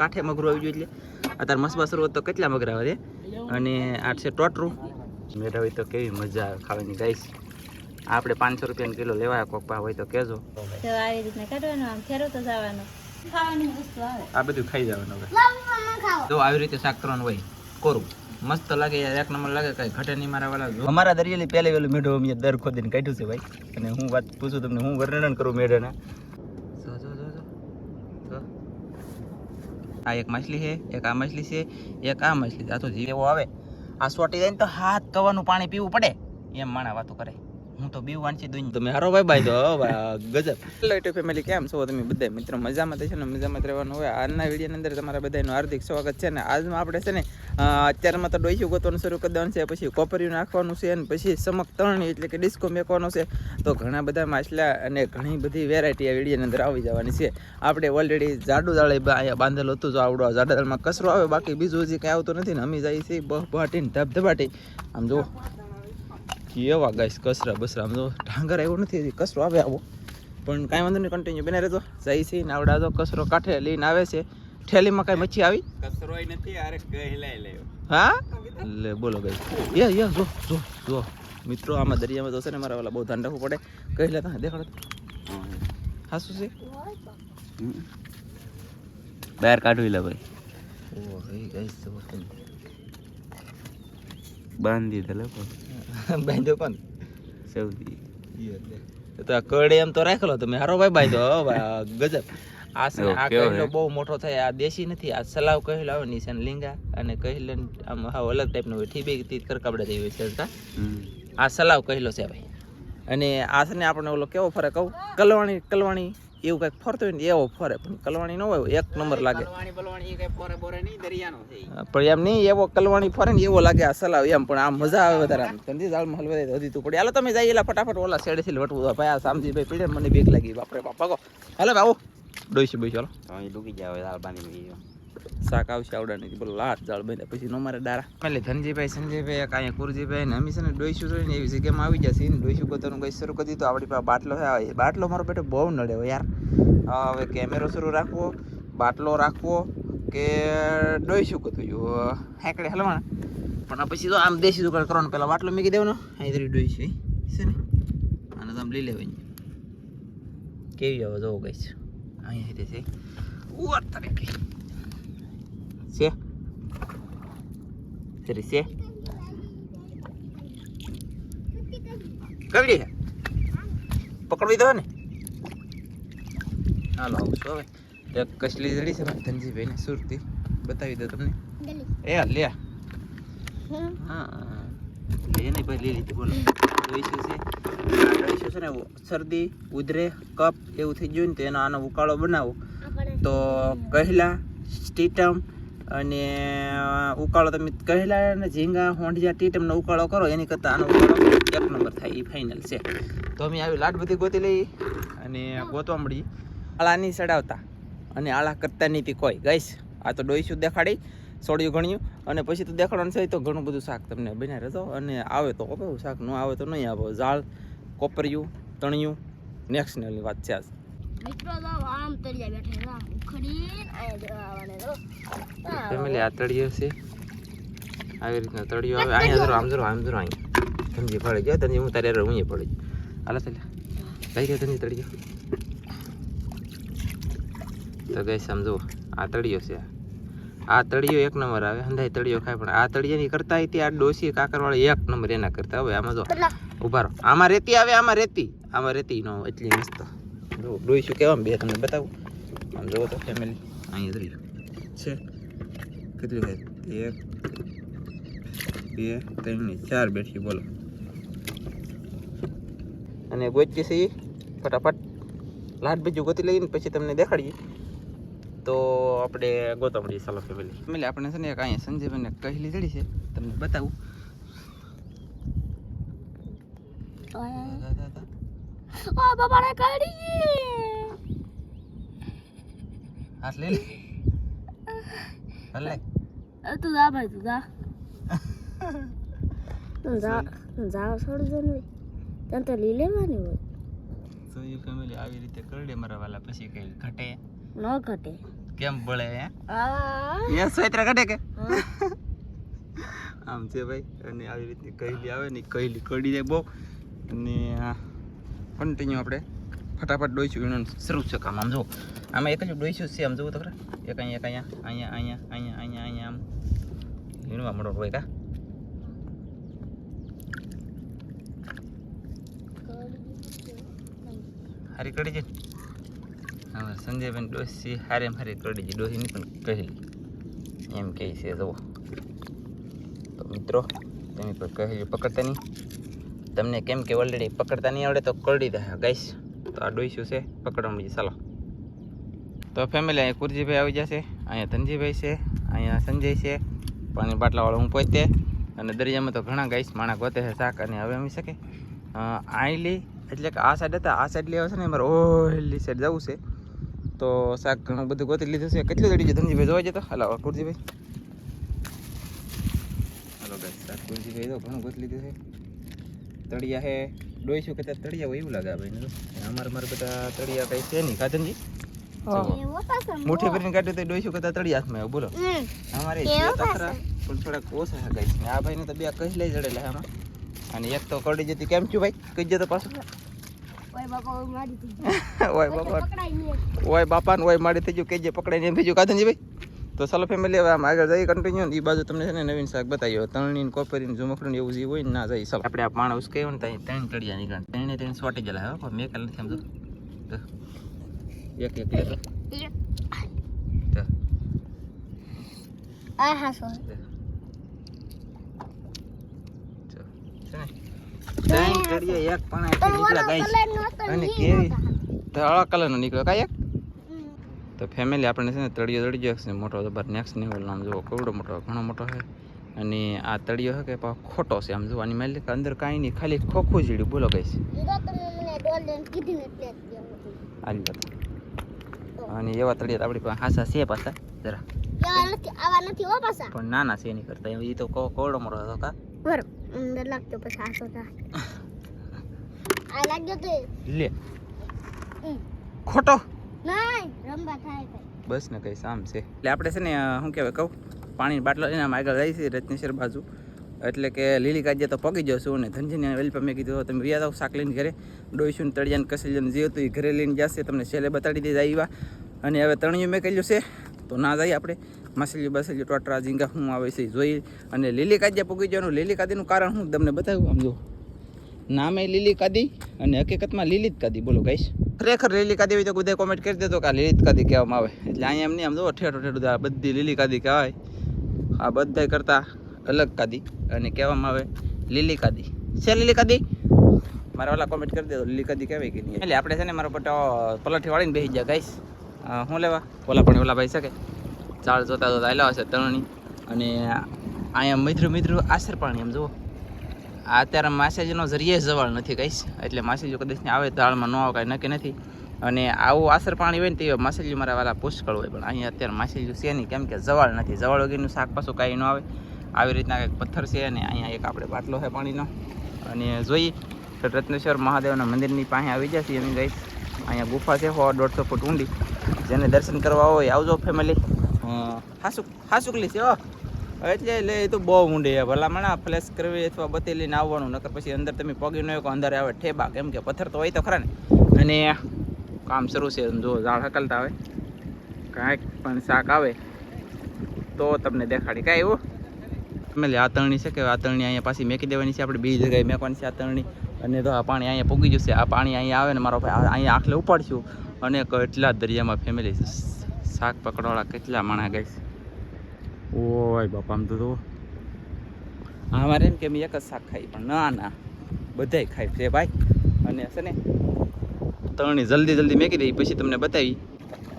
કાંઠે મગરું આવી ગયું એટલે અત્યારે મસબા હોય તો કેટલા મગરા આવે અને આ છે ટોટરું. મેળા હોય તો કેવી મજા આવે ખાવાની ગાઈશ આપણે પાંચસો રૂપિયાનો કિલો લેવાય કોક હોય તો કેજો આવી રીતના કાઢવાનું આમ ફેરવતો જવાનું. ખાવાની વસ્તુ આવે. આ બધું ખાઈ જવાનું હવે. જો આવી રીતે શાક કરવાનું હોય કોરું. મસ્ત લાગે યાર એક નંબર લાગે કઈ. ઘટે નહીં મારા વાળા અમારા દરિયાલી પહેલે વેલું મેઢો અમે દર ખોદીને કાઢ્યું છે ભાઈ. અને હું વાત પૂછું તમને હું વર્ણન કરું મેઢાના જો જો જો જો જો. આ એક માછલી છે એક આ માછલી છે એક આ માછલી છે. આ તો જીવો આવે. આ સોટી જાય ને તો હાથ કવાનું પાણી પીવું પડે. એમ માણા વાતો કરે. હું તો બીવ વાંચી દઉં તમે હારો ભાઈ ભાઈ તો વાહ, ગજબ. હેલો યુટ્યુબ ફેમિલી કેમ છો તમે બધા? મિત્રો મજામાં થશે ને? મજામાં જ રહેવાનું. હોય આજના વિડીયોની અંદર તમારા બધાનું હાર્દિક સ્વાગત છે ને? આજમાં આપણે છે ને અત્યારમાં તો ડોઈશું ગોતવાનું શરૂ કરી દેવાનું છે, પછી કોપરિયું નાખવાનું છે અને પછી સમક તરણી એટલે કે ડિસ્કો મેકવાનો છે. તો ઘણા બધા માછલા અને ઘણી બધી વેરાયટી આ વિડીયોની અંદર આવી જવાની છે. આપણે ઓલરેડી જાડું દાળ અહીંયા બાંધેલું હતું, જો આવડો જાડા દાળમાં કચરો આવે, બાકી બીજું હજી કંઈ આવતું નથી ને, અમે જઈએ છીએ બહ બહાટીને ધબધબાટી. આમ જુઓ. કેવા ગાઈસ કચરા બસરા આમ જો ઢાંગર આવ્યો નથી હજી, કચરો આવે આવો. પણ કાંઈ વાંધો નહીં કન્ટિન્યુ બને રહેતો જાય છે ને આવડા જો કચરો કાંઠે લઈને આવે છે. ઠેલીમાં કઈ મચ્છી આવી? કચરોય નથી અરે કહેલાય લેવો હા? લે બોલો ગાઈસ યા યા જો જો જો. મિત્રો આમાં દરિયામાં જશે ને મારા વાલા બહુ ધ્યાન રાખવું પડે. કહી લેતા દેખાડો. હા શું છે? બહાર કાઢવી લે ભાઈ. ઓ ભાઈ બાંધી દે પણ. બાંધ્યો પણ સૌથી. તો આ કરડે એમ તો રાખેલો તમે. હારો ભાઈ બાંધ્યો હો ગજબ. આ આ કહેલો બહુ મોટો થાય આ દેશી નથી આ સલાવ કહેલો આવે નિશાન લીંગા અને કહેલો આમ હાવ અલગ ટાઈપનો હોય ઠીબી તી કરકાબડા જેવી હોય છે આ સલાવ કહેલો છે ભાઈ. અને આ છે ને આપણે ઓલો કેવો ફરે કહું કલવાણી કલવાણી એવું કંઈક ફરતું હોય ને એવો ફરે પણ કલવાણી ન હોય એક નંબર લાગે. બલવાણી બલવાણી કઈ પોરે પોરે નહીં દરિયાનો છે પણ એમ નહીં એવો કલવાણી ફરે ને એવો લાગે આ સલાવ એમ પણ આમ મજા આવે વધારે આમ. ધંધી દાળમાં હલવાઈ હદી તું પડે. હાલો તમે જાય એલા ફટાફટ ઓલા શેડે થી વટવું ભાઈ આ સામજી ભાઈ પીડે મને બીક લાગી. બાપરે બાપા ભાગો. હાલો ભાઈ આવો. ડોઈસી બોઈ ચાલો તો અહીં ડૂબી જાવ દાળ બાંધી મૂકી શાક આવશે આવડાની બોલો લાટ જાળ બાંધ્યા પછી નો મારે દારા એટલે ધનજીભાઈ સંજયભાઈ કાંઈ કુરજીભાઈ ને અમે છે ને ડોઈશું જોઈને એવી જગ્યામાં આવી જશે ને ડોઈશું ગોતવાનું કઈ શરૂ કરી દીધું આપણી પાસે બાટલો છે આ બાટલો મારો બેટો બહુ નડે યાર હવે કેમેરો શરૂ રાખવો બાટલો રાખવો કે ડોઈશું ગોતું જો હેકડે હલવાના પણ આ પછી તો આમ દેશી દુકાન કરવાનું પહેલાં બાટલો મૂકી દેવાનો અહીંથી ડોઈશું છે ને આને તો આમ લઈ લેવાની કેવી આવે જોવો ગઈ છે અહીંયા રીતે છે ઉર તરીકે છે સરી છે કવડી પકડવી દો ને હાલો આવું છું હવે એક કસલી જડી છે મારી ધનજીભાઈ ને સુરતી બતાવી દો તમને એ લે હા લે નહીં ભાઈ લઈ લીધી બોલો દોઈશું છે છે ને શરદી ઉધરે કપ એવું થઈ ગયું ને તો એનો આનો ઉકાળો બનાવો. તો કહેલા સ્ટીટમ અને ઉકાળો તમે કહેલા અને ઝીંગા હોંડિયા ટીટમનો ઉકાળો કરો એની કરતાં આનો ઉકાળો એક નંબર થાય એ ફાઇનલ છે. તો અમે આવી લાટ બધી ગોતી લઈ અને ગોતવા મળી. આળા નહીં ચડાવતા અને આળા કરતા નહીં પી કોઈ. ગઈશ આ તો ડોઈશું દેખાડી સોડિયું ગણ્યું અને પછી તો દેખાડવાનું છે તો ઘણું બધું શાક તમને બનાવી રહેતો અને આવે તો કહું શાક ન આવે તો નહીં આવે ઝાડ કોપરિયું તણિયું નેક્સ્ટ લેવલની વાત છે આજ. ફેમિલી આ તળિયો છે. આવી રીતના તળિયો આવે. અહીંયા જરો આમ જરો આમ જરો અહીંયા ધનજી પડી ગયો ધનજી હું તારે હું પડી ગયો હાલો ચાલે કઈ ગયો ધનજી તળિયો. તો ગઈ સમજો આ તળિયો છે આ. તળિયો એક નંબર આવે. હંધાઈ તળિયો ખાય પણ આ તળિયાની કરતા હતી આ ડોસી કાકરવાળી એક નંબર એના કરતા. હવે આમાં જો ઊભા રહો. આમાં રેતી આવે, આમાં રેતી. આમાં રેતી નો એટલી મસ્ત. જો કેવા બે તમને બતાવું. આમ જોવો તો ફેમિલી અહીંયા જોઈ છે? કેટલી ભાઈ એક, બે, ત્રણ ચાર બેઠી, બોલો. અને ગોચી છે ફટાફટ. લાટ બીજું ગોતી લઈને પછી તમને દેખાડીએ. તો આપણે ગોતવા સલો ફેમિલી ફેમિલી આપણે છે ને એક અહીંયા સંજયભાઈને કહેલી જડી છે. તમને બતાવું. ઓ બાબાને કાઢી હાથ લે. હલે તું જા ભાઈ તું જા. તું જા જા છોડજો નહીં તને તો લઈ લેવાની હોય. તો એ ફેમિલી આવી રીતે કરડે મારા વાલા પછી કઈ ઘટે? ન ઘટે. કેમ બળે હે? હા અહીંયા સ્વેતરા કાઢે કે? આમ છે ભાઈ. અને આવી રીતની કહેલી આવે ને કઈલી કડી જાય બહુ. અને કન્ટિન્યુ આપણે ફટાફટ ડોઈશું એનું શરૂ છે કામ આમ જો આમાં એક જ ડોઈશું છે આમ જોવું તો ખરા એક અહીંયા એક અહીંયા અહીંયા અહીંયા અહીંયા અહીંયા અહીંયા આમ હીણવા મળો હોય કા હારી કડી છે હવે સંજયભાઈ ડોસી હારે હારી કડી છે ડોસી નહીં પણ કહેલી એમ કહે છે જુઓ તો મિત્રો તેની પર કહેલી પકડતા નહીં તમને કેમ કે ઓલરેડી પકડતા નહીં આવડે તો કરડી દે. ગાઈશ તો આ ડોઈશું છે, પકડવા ચાલો. તો ફેમિલી અહીંયા કુરજીભાઈ આવી જશે, અહીંયા ધનજીભાઈ છે, અહીંયા સંજય છે, પાણી બાટલાવાળો હું પોતે, અને દરિયામાં તો ઘણા ગાઈશ માણા ગોતે છે શાક અને હવે અમી શકે આઈલી એટલે કે આ સાઈડ હતા, આ સાઈડ લેવા છે ને મારે ઓહલી સાઈડ જવું છે. તો શાક ઘણું બધું ગોતી લીધું છે. કેટલું દડી છે ધનજીભાઈ જોવા જતો? હલો કુરજીભાઈ. હલો ગાઈસ, શાક કુરજીભાઈ તો ઘણું ગોતી લીધું છે. તળિયા હે. ડોઈશું કે તળિયા હોય એવું લાગે ભાઈ. અમારે મારે બધા તળિયા કઈ છે નહીં. પાછો? મુઠ્ઠી ભરીને કાઢ્યું તો ડોઈશું કરતા તળિયા હાથમાં બોલો. અમારે કેવો છે તો ખરા પણ થોડાક ઓછા હા ગાઈસ આ ભાઈને તો બે કહી લઈ જડેલા આમાં. અને એક તો કડી જતી કેમ છું ભાઈ? કહી જતો પાછો? ઓય બાપા ઓય મારી બાપા. પકડાઈ ઓય માડી થઈ ગયું. કેજે પકડાઈ ને થઈ ગયું. કાધનજી ભાઈ? તો ચાલો ફેમિલી હવે આમ આગળ જઈએ કન્ટિન્યુ એ બાજુ તમને છે ને નવીન શાક બતાવ્યો. તણની કોપરીને ઝુમખડું એવું જે હોય ને ના જાય ચાલો. આપણે આ માણસ ઉસકાયું ને ત્યાં ત્રણ તળિયા નીકળે ત્રણે ત્રણ સોટી ગયેલા હવે પણ મેં કાલ નથી સમજો એક એક લેતો આ હા સો ત્રણ તળિયા એક પાણા નીકળ્યા ગાઈસ. અને કેવી? ધોળા કલરનો નીકળ્યો. કાંઈ એક? તો ફેમિલી આપણે છે ને તળિયો તળિયો છે મોટો જબર નેક્સ્ટ લેવલ આમ જુઓ કેવડો મોટો ઘણો મોટો છે. અને આ તળિયો છે કે ખોટો છે આમ જુઓ આની માલિક અંદર કાંઈ નહીં ખાલી ખોખું જીડ્યું બોલો કઈ ને અને એવા તળિયા આપણી પાસે હાસા છે પાછા જરા. નથી ના પણ નાના છે એની કરતા. એ તો કો- કોવડો મોટો હતો કા? લાગતો પછી આસો આ લાગ્યો તો લે. ખોટો. નહીં બસ ને કઈ. સામ છે. એટલે આપણે છે ને શું કહેવાય, કહું? પાણીની બાટલો લઈને આમ આગળ જઈ છે રત્નેશ્વર બાજુ. એટલે કે લીલી કાજે તો પગી જશું અને ધનજીને વેલપા મેં કીધું તમે વ્યાજ આવો શાક લઈને ઘરે. ડોઈશું તળિયાને કસેલીને જે હતું એ ઘરે લઈને જશે, તમને છેલ્લે બતાડી દીધા આવ્યા. અને હવે તણિયું મેં કહ્યું છે, તો ના જઈએ આપણે. માછલીઓ બસલી ટોટરા ઝીંગા શું આવે છે જોઈ. અને લીલી કાજ્યા પગી જવાનું. લીલી કાદીનું કારણ હું તમને બતાવ્યું આમ જો. નામે લીલી કાદી અને હકીકતમાં લીલી જ કાદી. બોલો, ગાઈશ. ખરેખર લીલી કાદી હોય તો બધા કોમેન્ટ કરી દેતો કે આ લીલી કાદી કહેવામાં આવે. એટલે અહીંયા એમ નહીં, આમ જો ઠેઠો ઠેઠું આ બધી લીલી કાદી કહેવાય. આ બધા કરતાં અલગ કાદી અને કહેવામાં આવે લીલી કાદી. છે લીલી કાદી? મારા ઓલા કોમેન્ટ કરી દેતો લીલી કાદી કહેવાય કે નહીં. એટલે આપણે છે ને, મારો પટ્ટો પલઠી વાળીને બેસી ગયા ગાઈશ શું લેવા? ઓલા પણ ઓલા ભાઈ શકે ચાળ જોતા જોતા આવેલા હશે ત્રણની અને અહીંયા મિત્રો મિત્રું આશર પાણી એમ જુઓ. આ અત્યારે માસેજીનો જરીએ જવાળ નથી કહીશ એટલે માસેજો કદાચ આવે દાળમાં ન આવે, કાંઈ નક્કી નથી. અને આવું આસર પાણી હોય ને તે માસેજી મારા વાલા પુષ્કળ હોય. પણ અહીંયા અત્યારે માસેજી છે નહીં. કેમ કે જવાળ નથી. જવાળ વગેરેનું શાક પાછું કાંઈ ન આવે. આવી રીતના કંઈક પથ્થર છે અને અહીંયા એક આપણે બાટલો છે પાણીનો. અને જોઈએ તો રત્નેશ્વર મહાદેવના મંદિરની પાસે આવી જશે. એમ ગઈશ અહીંયા ગુફા છે સો દોઢસો ફૂટ ઊંડી. જેને દર્શન કરવા હોય, આવજો ફેમિલી હાસુક, હાસુકલી છે એટલે એટલે એ તો બહુ ઊંડી છે. ભલામણ ફ્લેશ કરવી અથવા બત્તી લઈને આવવાનું, નકર પછી અંદર તમે પગી ન શકો અંદર આવે ઠેબા કેમ કે પથ્થર તો હોય તો ખરા ને. અને કામ શરૂ છે. જો, ઝાડ હકલતા આવે. કાંઈક પણ શાક આવે, તો તમને દેખાડી. કાંઈ એવું? તમે લે, આતરણી છે કે આતરણી અહીંયા પાછી મેકી દેવાની છે? આપણે બીજી જગ્યાએ મેકવાની છે આ તરણી અને તો આ પાણી અહીંયા પૂગી જશે. આ પાણી અહીંયા આવે ને, મારો ભાઈ અહીંયા આખલે ઉપાડશું. અને કેટલા દરિયામાં ફેમિલી શાક પકડવાળા કેટલા માણા ગઈશ ઓય બાપા આમ તો તો અમારે એમ કે મેં એક જ શાક ખાઈ પણ ના ના. બધાય ખાય છે ભાઈ. અને છે ને તરણી જલ્દી જલ્દી મેકી દઈ પછી તમને બતાવી.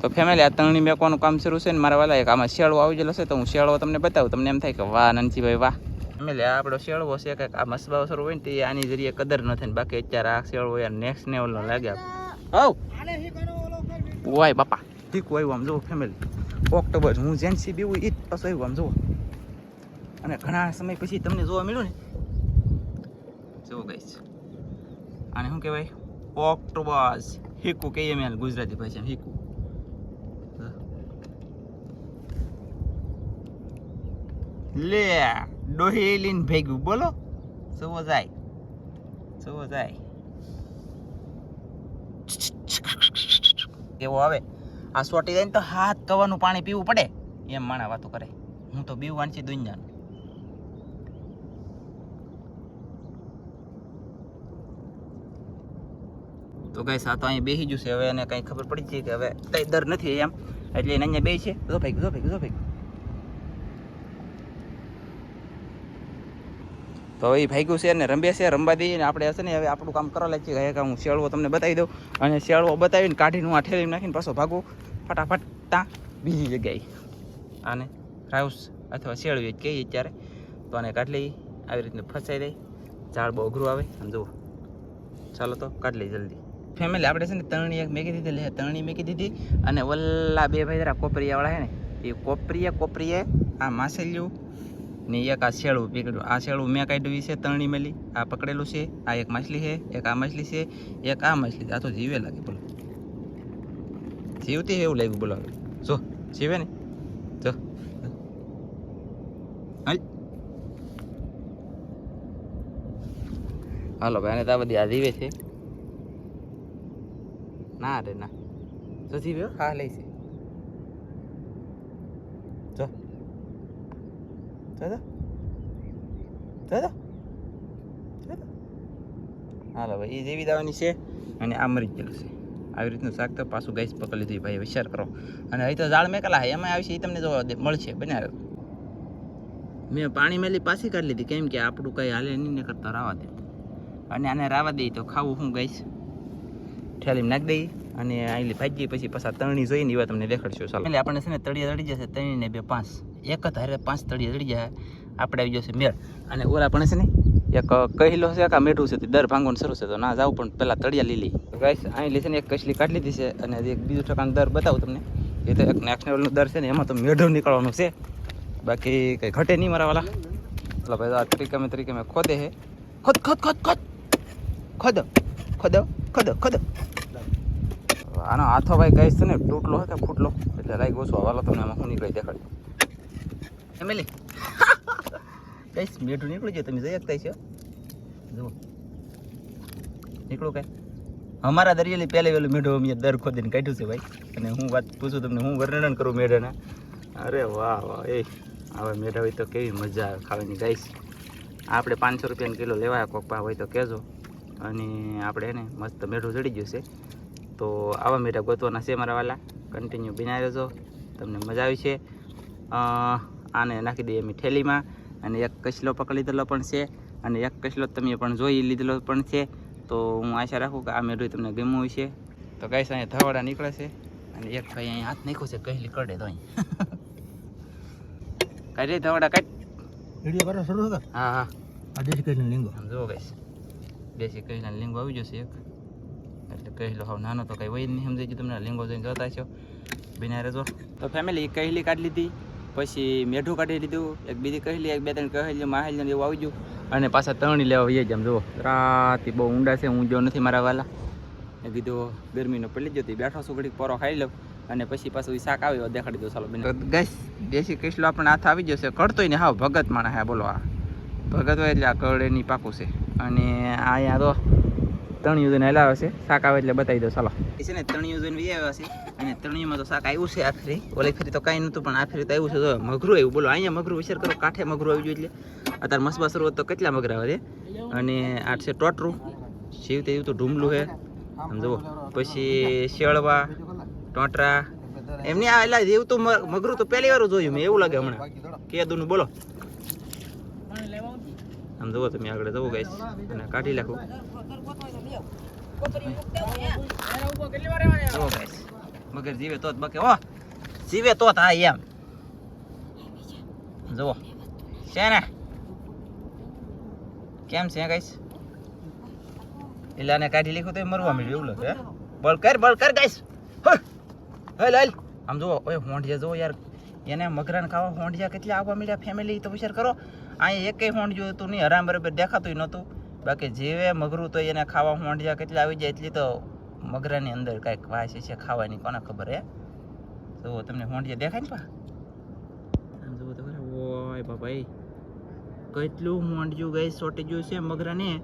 તો ફેમિલી આ તરણી મેકવાનું કામ શરૂ છે ને મારા વાલા એક આમાં શેળવો આવી ગયેલો છે તો હું શેળવો તમને બતાવું. તમને એમ થાય કે વાહ નનજીભાઈ વાહ. ફેમિલી આ આપણો શેળવો છે કે આ મસબાવ શરૂ હોય ને તે આની જરીએ કદર ન થાય ને બાકી અત્યારે આ શેળવો યાર નેક્સ્ટ લેવલનો લાગ્યા હવ ઓય બાપા ઠીક હોય આમ જુઓ ફેમિલી ઓક્ટોબર હું જેન બીવું એ જ પાછું આમ જુઓ. અને ઘણા સમય પછી તમને જોવા મળ્યું ને? જુઓ ગઈશ આને શું કહેવાય? ઓક્ટોબર હિકુ કહીએ મેં ગુજરાતી ભાષા હિકુ. લે ડોહી લઈને ભેગું, બોલો. જુઓ જાય. જુઓ જાય. એવો આવે. આ સોટી જાય ને તો હાથ કવાનું પાણી પીવું પડે. એમ માણા વાતો કરે. હું તો બીવ વાંચી દુનિયાનું. તો કઈ સાતો અહીં બેસી જશે હવે એને કઈ ખબર પડી છે કે હવે કઈ દર નથી એમ. એટલે એને અહીંયા બે છે. ભાઈ જો ભાઈ જો ભાઈ. તો એ ભાગ્યું છે ને રમ્યા છે રમવા દઈએ આપણે હશે ને, હવે આપણું કામ કરવા લાગીએ. કે કે હું શેળવો તમને બતાવી દઉં અને શેળવો બતાવીને કાઢીને હું આ ઠેલી નાખીને પાછો ભાગું. ફટાફટ ત્યાં બીજી જગ્યાએ. આને રાઉસ અથવા શેળવી કહીએ ત્યારે તો આને કાઢી લઈએ. આવી રીતને ફસાઈ દઈ ઝાડ બહુ અઘરું આવે. આમ જુઓ. ચાલો તો કાઢી લઈ જલ્દી. ફેમિલી આપણે છે ને તરણી એક મેકી દીધી. લે, તરણી મેકી દીધી. અને વલ્લા બે ભાઈ જરા કોપરિયાવાળા છે ને, એ કોપરીએ કોપરીએ આ માસેલિયું ને એક આ શેળું પીકડ્યું આ શેળું મેં કાઢ્યું છે તરણી મેલી. આ પકડેલું છે, આ એક માછલી છે, એક આ માછલી છે, એક આ માછલી આ તો જીવે લાગે બોલો. જીવતી એવું લાગ્યું બોલો જો, જીવે ને. જો. હાલ. ભાઈ, આને તો બધી આ જીવે છે. ના રે, ના. તો જીવ્યો હા, લઈ છે જો તો. હાલો ભાઈ, એ જેવી દાવાની છે અને આ મરી ગયેલું છે. આવી રીતનું શાક તો પાછું ગેસ પકડી લીધું ભાઈ વિચાર કરો. અને અહીં તો ઝાડ મેકલા છે એમાં આવશે એ તમને જોવા મળશે, બનાવ્યો. મેં પાણી મેલી પાછી કાઢી લીધી, કેમ કે આપણું કંઈ હાલે નહીં કરતા રાવા દે. અને આને રાવા દઈએ તો ખાવું શું ગઈશ ઠેલી નાખી દઈએ. અને આઈલી ભાજી પછી પાછા તળણી જોઈને એવા તમને દેખાડશું. ચાલો. એટલે આપણને છે ને તળિયા તળી જશે ત્રણ ને બે પાંચ. એક જ હારે પાંચ તળિયા તળી જાય. આપણે આવી જશે મેળ. અને ઓલા પણ છે ને, એક કહેલો છે કે મેઠું છે દર ભાંગોને શરૂ છે. તો ના જાવ પણ પહેલાં તળિયા લીલી ગાઈસ અહીં લીધે ને એક કસલી કાઢી લીધી છે, અને એક બીજું ટકાનું દર બતાવું તમને. એ તો એક નેક્સ્ટ લેવલનું દર છે ને, એમાં તો મેઢો નીકળવાનું છે. બાકી કંઈ ઘટે નહીં મારા વાલા. એટલે ભાઈ આ તરીકે મેં તરીકે મેં ખોદે છે. ખોદ ખોદ ખોદ ખોદ. ખોદો ખોદો ખોદો ખોદો. આનો હાથો ભાઈ કહીશ છે ને તૂટલો હતો ફૂટલો? એટલે લાગી ઓછો હવાલો તમને એમાં હું નીકળી દેખાડી એમએલએ કઈશ મીઠું નીકળી જાય તમે જઈ શકતા છો જુઓ. નીકળું કાંઈ? અમારા દરિયાલી પહેલે વહેલું મેઢું અમે દર ખોદીને કાઢ્યું છે ભાઈ. અને હું વાત પૂછું તમને હું વર્ણન કરું મેઢાના? અરે વાહ વાહ એ. હવે મેઢા હોય તો કેવી મજા આવે ખાવાની. ગાઈશ આપણે પાંચસો રૂપિયાનો કિલો લેવાય કોક પા હોય તો કહેજો. અને આપણે એને મસ્ત મેઢું ચડી ગયું છે. તો આવા મેઢા ગોતવાના છે મારા વાલા. કન્ટિન્યુ બિના રહેજો. તમને મજા આવી છે. આને નાખી દઈએ અમે ઠેલીમાં અને એક કસલો પકડી લીધેલો પણ છે. અને એક કસલો તમે પણ જોઈ લીધેલો પણ છે. તો હું આશા રાખું કે આ મેઢું તમને ગમ્યું છે તો ગાઈસ અહીંયા ધવાડા નીકળે છે. અને એક ભાઈ અહીંયા હાથ નાખ્યો છે કહેલી કરડે તો અહીં. કાઢી ધવાડા કાઢ. વીડિયો કરો શરૂ હા હા. આ દેશી કહીને લીંગો. જો ગાઈસ. દેશી કહીને લીંગો આવી જશે એક. એટલે કહેલો હાવ નાનો તો કંઈ હોય જ નહીં સમજી છે તમને? લીંગો જોઈને જોતા છો બિના રહેજો તો ફેમિલી કહેલી કાઢી લીધી પછી મેઢું કાઢી લીધું એક બીજી કહેલી એક બે ત્રણ કહેલી માહેલી એવું આવી ગયું. અને પાછા તણી લેવા વહી જ આમ જુઓ. રાતી બહુ ઊંડા છે હું જો નથી મારા વાલા. મેં કીધું ગરમીનો પડી જતી બેઠો છું ઘડીક પોરો ખાઈ લઉં. અને પછી પાછું શાક આવ્યો દેખાડી દો ચાલો બેન. ગેસ દેશી કૃષ્ણ આપણને હાથ આવી જશે કડતોય ને હા ભગત માણસ હા બોલો આ. ભગત હોય એટલે આ કળ એની પાકું છે. અને આ અહીંયા તો તણિયું જોઈને હલાવે છે. શાક આવે એટલે બતાવી દો, ચાલો. છે ને તણિયું જોઈને વી આવ્યા છે. અને તણિયુંમાં તો શાક આવ્યું છે આ ફેરી ઓલી ફેરી તો કાંઈ નહોતું, પણ આ ફેરી તો આવ્યું છે. તો મગરું આવ્યું. બોલો, અહીંયા મગરું વિચાર કરો, કાંઠે મગરું આવી ગયું એટલે. અત્યારે મસબા શરૂઆત તો કેટલા મગરા આવે છે? અને આ છે ટોટરું. શિવ તેવું તો ઢૂમલું છે. આમ જુઓ. પછી શેળવા, ટોટરા. એમની આ એટલે એવું તો મગરું તો પહેલી વાર જોયું મેં, એવું લાગે હમણાં. કે દુનું, બોલો. આમ જુઓ તમે આગળ જવું ગાઈસ અને કાઢી નાખું. મગર જીવે તો બકે ઓ જીવે તો હા એમ. જુઓ. છે ને? કેમ છે ગાઈસ? એટલે આને કાઢી લીખું તો મરવા મળ્યું એવું લાગે? બળ કર બળ કર ગાઈસ. હલ હલ આમ જુઓ, ઓય, હોંડિયા જુઓ યાર. એને મગરાને ખાવા હોંડિયા કેટલા આવવા મળ્યા ફેમિલી તો વિચાર કરો. અહીંયા એકેય હોંડિયું હતું નહીં, હરામ બરાબર દેખાતું નહોતું. બાકી જેવે, મગરું તો એને ખાવા માંડ્યા કેટલા આવી જાય એટલી તો મગરાની અંદર કાંઈક વાસ છે, ખાવાની કોને ખબર હે? તો તમને હોંડિયા દેખાય ને પા? આમ જુઓ તો ઓય બાપા કેટલું મોંડ્યું ગઈ સોટી ગયું છે મગરાને.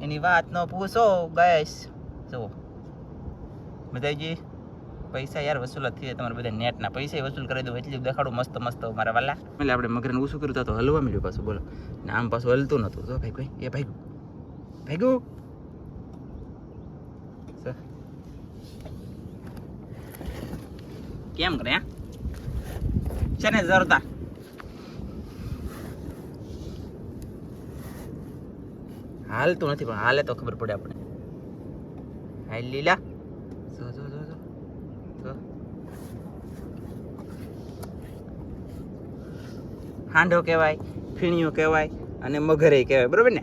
એની વાત ન પૂછો ગઈશ જુઓ. બધાજી પૈસા યાર વસૂલ જ થઈ તમારે બધા નેટના પૈસા વસૂલ કરી દો એટલી દેખાડું મસ્ત મસ્ત મારા વાલા. એટલે આપણે મગરને ઓછું કર્યું તો હલવા મળ્યું પાછું. બોલો. ને આમ પાછું હલતું નહોતું જો ભાઈ કોઈ, એ ભાઈ ભાગ્યું કેમ કરે છે ને જરતા હાલ તો નથી, પણ હાલે તો ખબર પડે આપણે. હાલ લીલા. જો જો જો જો. હાંડો કહેવાય ફીણીઓ કહેવાય અને મગરે કહેવાય, બરોબર ને?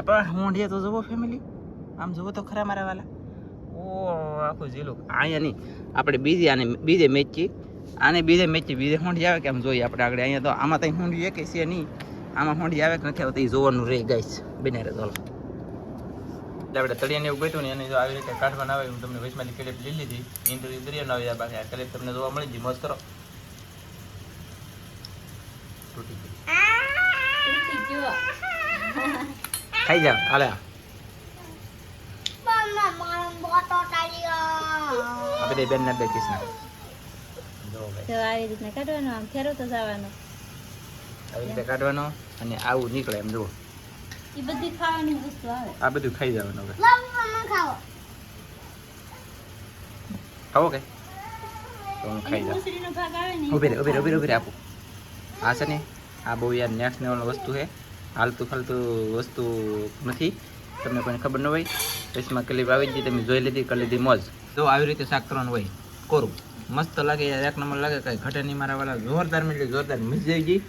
એ પણ હોંડીએ તો જુઓ ફેમિલી આમ જુઓ તો ખરા મારા વાલા. ઓ, આખું ઝીલું. અહીંયા નહીં. આપણે બીજી આને, બીજે મેચી. આને બીજે મેચી, બીજે હોંડી આવે કે આમ જોઈએ આપણે આગળ. અહીંયા તો આમાં તઈ હોંડી એક છે નહીં. આમાં હોંડી આવે કે નથી આવતી એ જોવાનું રહી ગાઈશ બને રે ચાલો. આપણે તળિયાને એવું ગયું ને એને જો આવી રીતે કાઢવાના આવે હું તમને વચમાંથી ક્લિપ લઈ લીધી. ઇન્ટરવ્યુ દરિયાનો આવી બાકી આ ક્લિપ તમને જોવા મળી ગઈ. મસ્ત કરો તૂટી ગઈ ખાઈ જા હાલે. આ મમ્મા મારો બોટો ટાળ્યો બધી બેન ને બે કિસના. જો ભાઈ તો આવી રીતના કાઢવાનું આમ ફેરવતો જવાનું. આવી રીતે કાઢવાનો અને આવું નીકળે એમ જુઓ. એ બધી ખાવાની વસ્તુ આવે. આ બધું ખાઈ જવાનું હવે. લાવ ખાવો. કે? તો હું ખાઈ ને ઊભી રે ઊભી રે ઊભી રે ઊભી આ છે ને આ બહુ યાર નેક્સ્ટ લેવલ વસ્તુ છે. હાલતું ફાલતું વસ્તુ નથી. તમને કોઈને ખબર ન હોય પેસમાં કલી આવી જતી તમે જોઈ લીધી, કરી લીધી મોજ. જો આવી રીતે શાક કરવાનું હોય, કોરું. મસ્ત લાગે, એક નંબર લાગે, કાંઈ ઘટે નહીં મારા વાળા. જોરદાર મિલી જોરદાર મજા આવી ગઈ.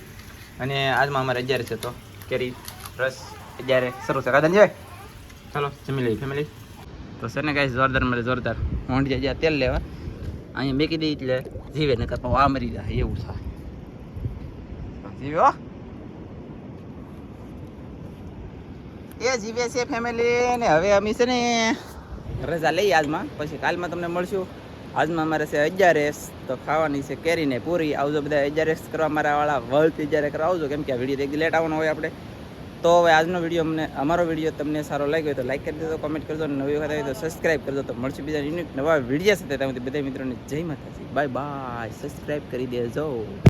અને આજમાં અમારે અગિયાર છે તો, કેરી, રસ શરૂ છે. કાદન જાય ચાલો, જમી લઈએ ફેમિલી તો છે ને કાંઈ જોરદાર મળે, જોરદાર. હોંડી જાય તેલ લેવા, અહીંયા મેકી દઈ એટલે જીવે ને કરતા આ મરી જાય, એવું થાય. જીવ્યો એ જીવે છે ફેમિલી ને હવે અમે છે ને રજા લઈએ આજમાં. પછી કાલમાં તમને મળશું. આજમાં અમારે છે અગિયારેસ તો ખાવાની છે કેરીને પૂરી. આવજો બધા અગિયારેસ કરવા મારા વાળા. વર્લ્ડ અગિયારે કરાવજો કેમ કે આ વીડિયો એક લેટ આવવાનો હોય આપણે. તો હવે આજનો વીડિયો અમને, અમારો વીડિયો તમને સારો લાગ્યો હોય તો લાઈક કરી દેજો કોમેન્ટ કરજો, અને નવી વખત આવી તો સબસ્ક્રાઈબ કરજો. તો મળશે બીજા યુનિક નવા વીડિયો સાથે તમે બધા મિત્રોને જય માતાજી. બાય બાય સબસ્ક્રાઈબ કરી દેજો.